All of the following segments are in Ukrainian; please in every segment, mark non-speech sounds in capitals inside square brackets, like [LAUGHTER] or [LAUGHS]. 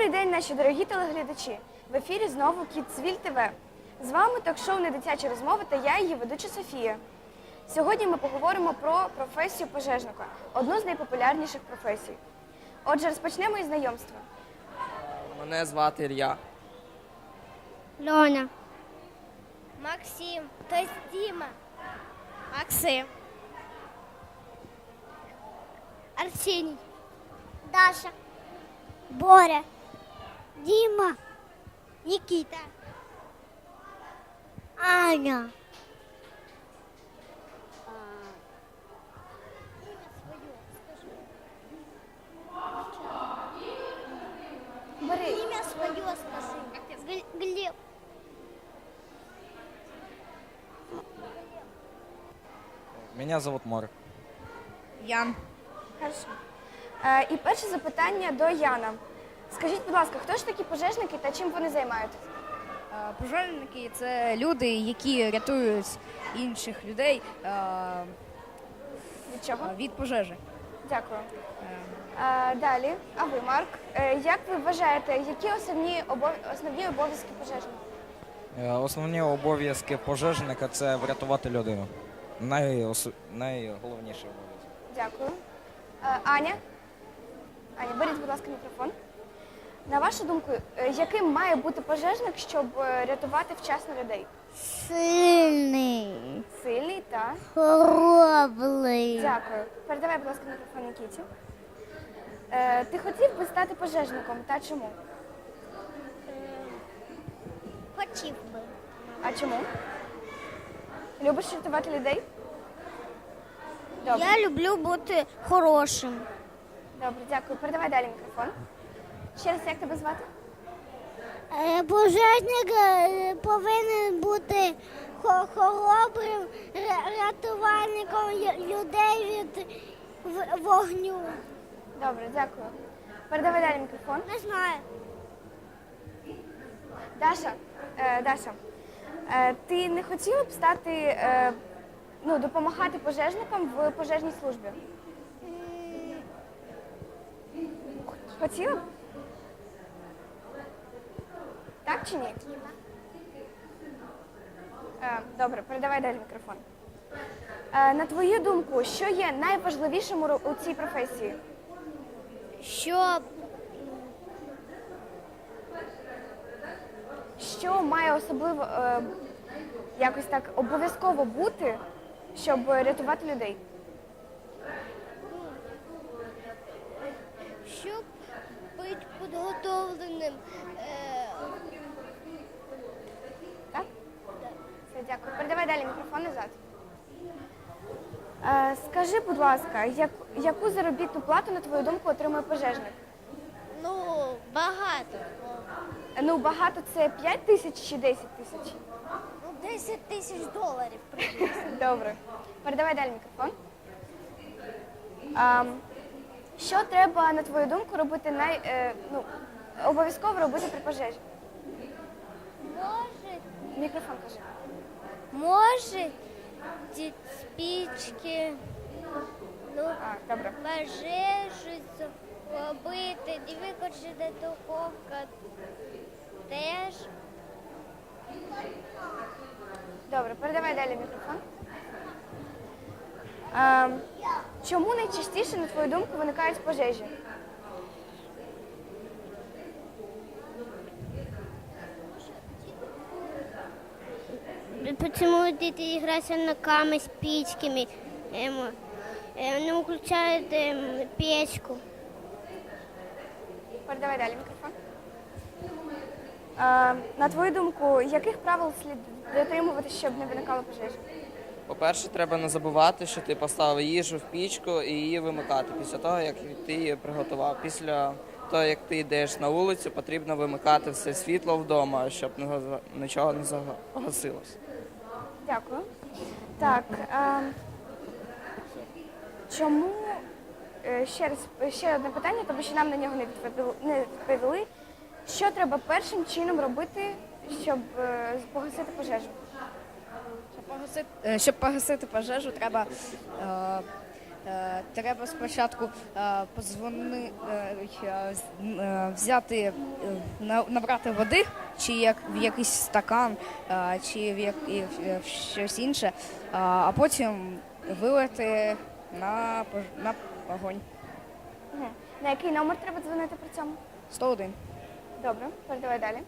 Добрий день, наші дорогі телеглядачі. В ефірі знову Кіцвіль ТВ. З вами ток-шоу «Недитячі розмови» та я, її ведуча Софія. Сьогодні ми поговоримо про професію пожежника, одну з найпопулярніших професій. Отже, розпочнемо із знайомства. Мене звати Ілля. Льоня. Максим, то есть Дима. Максим. Арсений. Даша. Боря. Дима. Никита. Аня. Бери. Имя свое скажи. Глеб. Мене зовут Мор. Ян. Хорошо. Е, і перше запитання до Яна. Скажіть, будь ласка, хто ж такі пожежники та чим вони займаються? Е, Пожежники це люди, які рятують інших людей е, Від чого? від пожежі. Дякую. Е, Е, далі, а ви, Марк, Е, як ви вважаєте, які основні обов... основні обов'язки пожежника? Е, Основні обов'язки пожежника це врятувати людину. Найос... Найголовніший обов'язок. Дякую. Е, Аня? Аня, беріть, будь ласка, мікрофон. На вашу думку, е, яким має бути пожежник, щоб е, рятувати вчасно людей? Сильный. Сильний та. Хоробрый. Дякую. Передавай, будь ласка, мікрофон Нікіті. Е, ти хотів би стати пожежником, та чому? Хотів би. А чому? Любиш рятувати людей? Добре. Я люблю бути хорошим. Добре, дякую. Передавай далі мікрофон. Ще раз, як тебе звати? Е, Пожежник е, повинен бути хоробрим рятувальником людей від вогню. Добре, дякую. Передавай далі мікрофон. Не знаю. Даша, е, Даша, е, ти не хотіла б стати, е, ну, допомагати пожежникам в пожежній службі? Хотіла б? Так чи ні? Е, добре, передавай далі мікрофон. Е, на твою думку, що є найважливішим у цій професії? Щоб Що має особливо е, якось так обов'язково бути, щоб рятувати людей? щоб бути підготовленим. Е, Так? Все, дякую. Передавай далі мікрофон назад. Е, скажи, будь ласка, як, яку заробітну плату, на твою думку, отримує пожежник? ну, багато. Ну, багато це 5 тисяч чи 10 тисяч? Ну, 10 тисяч доларів приблизно. [LAUGHS] Добре. Передавай далі мікрофон. А, що треба, на твою думку, робити най, е, ну, обов'язково робити при пожежі? Може, Мікрофон кажи. може ті спічки, ну, А, добре. пожежу робити, двигатель духовка теж. Добре, передавай далі мікрофон. А, чому найчастіше, на твою думку, виникають пожежі? Почему дети играются ногами, спичками, эм, э, не включают эм, печку? Передавай далі мікрофон. А, на твою думку, яких правил слід дотримуватися, щоб не виникало пожежі? По-перше, треба не забувати, що ти поставив їжу в пічку і її вимикати після того, як ти її приготував. Після того, як ти йдеш на вулицю, потрібно вимикати все світло вдома, щоб нічого не загасилось. Дякую. Так. А, чому е, ще раз ще одне питання, тому що нам на нього не відповіли. Не відповіли. Що треба першим чином робити, щоб е, погасити пожежу? Щоб погасити, е, щоб погасити пожежу, треба треба спочатку е, позвони, взяти, е, на- набрати води, чи як в якийсь стакан, чи в, як, в- щось інше, а потім вилити на, пож- на вогонь. Мгм. На який номер треба дзвонити при цьому? 101. Добре, передавай далі.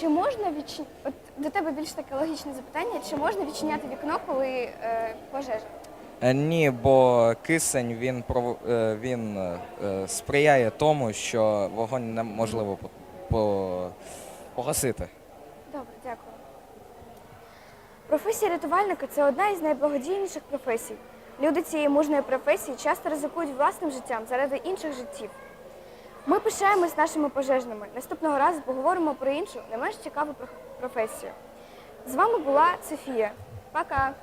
Чи можна відчиняти, от до тебе більш таке логічне запитання, чи можна відчиняти вікно, коли е, пожежа? Е, Ні, бо кисень він прово- е, він е, сприяє тому, що вогонь неможливо по- по- погасити. Добре, дякую. Професія рятувальника це одна із найблагодійніших професій. Люди цієї мужної професії часто ризикують власним життям заради інших життів. Ми пишаємось нашими пожежними. Наступного разу поговоримо про іншу, не менш цікаву професію. З вами була Софія. Пока!